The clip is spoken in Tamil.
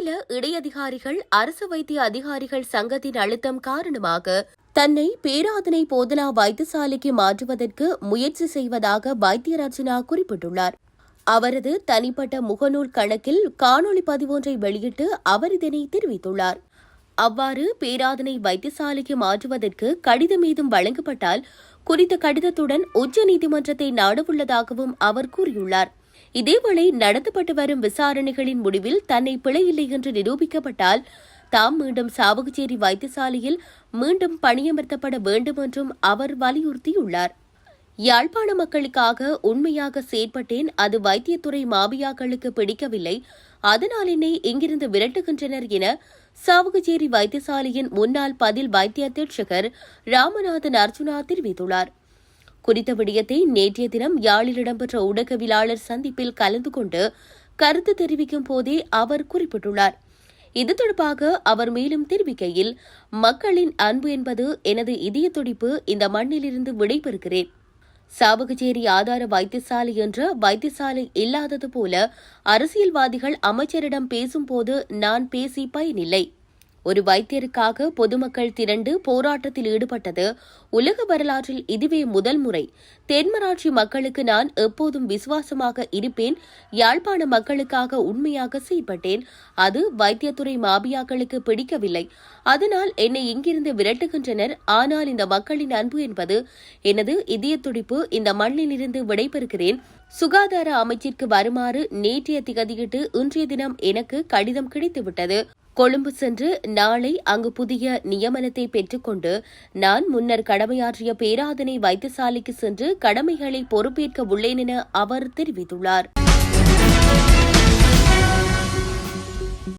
சில இடையதிகாரிகள் அரசு வைத்திய அதிகாரிகள் சங்கத்தின் அழுத்தம் காரணமாக தன்னை பேராதனை போதனா வைத்தியசாலைக்கு மாற்றுவதற்கு முயற்சி செய்வதாக வைத்தியராஜனா குறிப்பிட்டுள்ளார். அவரது தனிப்பட்ட முகநூல் கணக்கில் காணொளி பதிவொன்றை வெளியிட்டு அவர் இதனை தெரிவித்துள்ளார். அவ்வாறு பேராதனை வைத்தியசாலைக்கு மாற்றுவதற்கு கடிதம் ஏதும் வழங்கப்பட்டால் குறித்த கடிதத்துடன் உச்ச நீதிமன்றத்தை நாடவுள்ளதாகவும் அவர் கூறியுள்ளார். இதேவேளை நடத்தப்பட்டு வரும் விசாரணைகளின் முடிவில் தன்னை பிழையில்லை என்று நிரூபிக்கப்பட்டால் தாம் மீண்டும் சாவகச்சேரி வைத்தியசாலையில் மீண்டும் பணியமர்த்தப்பட வேண்டும் என்றும் அவர் வலியுறுத்தியுள்ளார். யாழ்ப்பாண மக்களுக்காக உண்மையாக செயற்பட்டேன் அது வைத்தியத்துறை மாபியாக்களுக்கு பிடிக்கவில்லை. அதனால் என்னை இங்கிருந்து விரட்டுகின்றனர் என சாவகச்சேரி வைத்தியசாலையின் முன்னாள் பதில் வைத்திய அத்தீட்சகர் ராமநாதன் அர்ஜுனா தெரிவித்துள்ளார். குறித்த விடயத்தை நேற்றைய தினம் யாழில் இடம்பெற்ற ஊடகவியலாளர் சந்திப்பில் கலந்து கொண்டு கருத்து தெரிவிக்கும் போதே அவர் குறிப்பிட்டுள்ளார். இது தொடர்பாக அவர் மேலும் தெரிவிக்கையில் மக்களின் அன்பு என்பது எனது இதய துடிப்பு இந்த மண்ணிலிருந்து விடைபெறுகிறேன். சாவகச்சேரி ஆதார வைத்தியசாலை என்ற வைத்தியசாலை இல்லாதது போல அரசியல்வாதிகள் அமைச்சரிடம் பேசும்போது நான் பேசி பயனில்லை. ஒரு வைத்தியருக்காக பொதுமக்கள் திரண்டு போராட்டத்தில் ஈடுபட்டது. உலக வரலாற்றில் இதுவே முதல் முறை. தென்மராட்சி மக்களுக்கு நான் எப்போதும் விசுவாசமாக இருப்பேன். யாழ்ப்பாண மக்களுக்காக உண்மையாக செயல்பட்டேன். அது வைத்தியத்துறை மாபியாக்களுக்கு பிடிக்கவில்லை. அதனால் என்னை இங்கிருந்து விரட்டுகின்றனர். ஆனால் இந்த மக்களின் அன்பு என்பது எனது இதய துடிப்பு. இந்த மண்ணிலிருந்து விடைபெறுகிறேன். சுகாதார அமைச்சிற்கு வருமாறு நேற்றைய திகதியிட்டு இன்றைய தினம் எனக்கு கடிதம் கிடைத்துவிட்டது. கொழும்பு சென்று நாளை அங்கு புதிய நியமனத்தை பெற்றுக்கொண்டு நான் முன்னர் கடமையாற்றிய பேராதனை வைத்தியசாலைக்கு சென்று கடமைகளை பொறுப்பேற்க உள்ளேன் என அவர் தெரிவித்துள்ளார்.